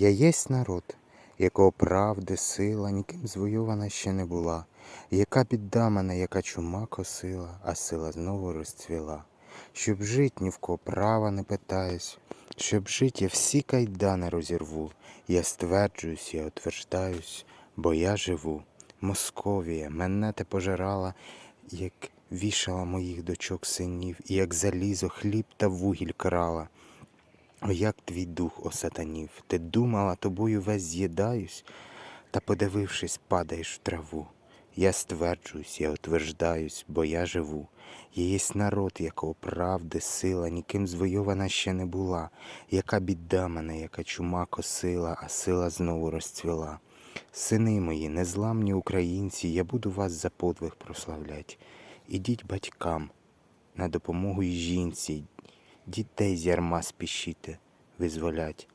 Я єсть народ, якого правди сила ніким звойована ще не була, яка біда мене, яка чума косила, а сила знову розцвіла. Щоб жить ні в кого права не питаюсь, щоб жить я всі кайдани розірву. Я стверджуюсь, я утверждаюсь, бо я живу. Московія мене те пожирала, як вішала моїх дочок синів, і як залізо хліб та вугіль крала. О, як твій дух осатанів, ти думала, тобою весь з'їдаюсь, та, подивившись, падаєш в траву. Я стверджуюсь, я утверждаюсь, бо я живу. Я єсть народ, якого правди, сила ніким звойована ще не була, яка біда мене, яка чума косила, а сила знову розцвіла. Сини мої, незламні українці, я буду вас за подвиг прославлять. Ідіть батькам на допомогу й жінці, дітей з ярма спішіте визволять.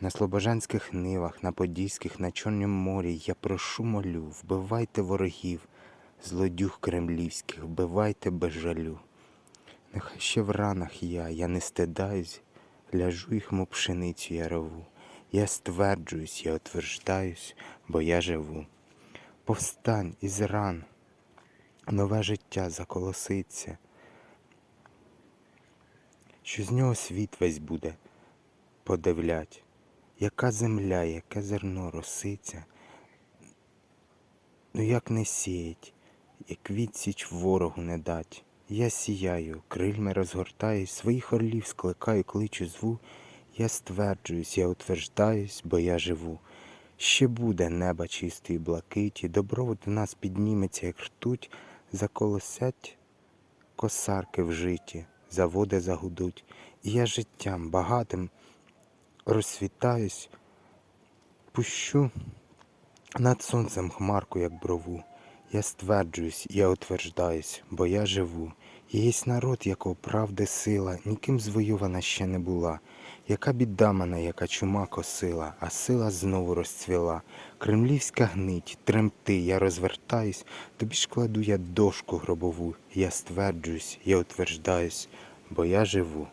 На слобожанських нивах, на Подільських, на Чорному морі я прошу молю, вбивайте ворогів, злодюг кремлівських, вбивайте без жалю. Нехай ще в ранах я, я не стидаюсь, ляжу їх мов пшеницю я рву. Я стверджуюсь, я утверждаюсь, бо я живу. Повстань із ран, нове життя заколоситься, що з нього світ весь буде подивлять, яка земля, яке зерно роситься, ну як не сіять, як відсіч ворогу не дать. Я сіяю, крильми розгортаюсь, своїх орлів скликаю, кличу, зву. Я стверджуюсь, я утверждаюсь, бо я живу. Ще буде неба чистої блакиті, добро до нас підніметься, як ртуть, заколосять косарки в житі, заводи загудуть, і я життям багатим розсвітаюсь, пущу над сонцем хмарку, як брову. Я стверджуюсь, я утверждаюсь, бо я живу. Єсть народ, якого правди сила, ніким звойована ще не була. Яка біда мене, яка чума косила, а сила знову розцвіла. Кремлівська гнить, тремти, я розвертаюсь, тобі ж кладу я дошку гробову. Я стверджуюсь, я утверждаюсь, бо я живу.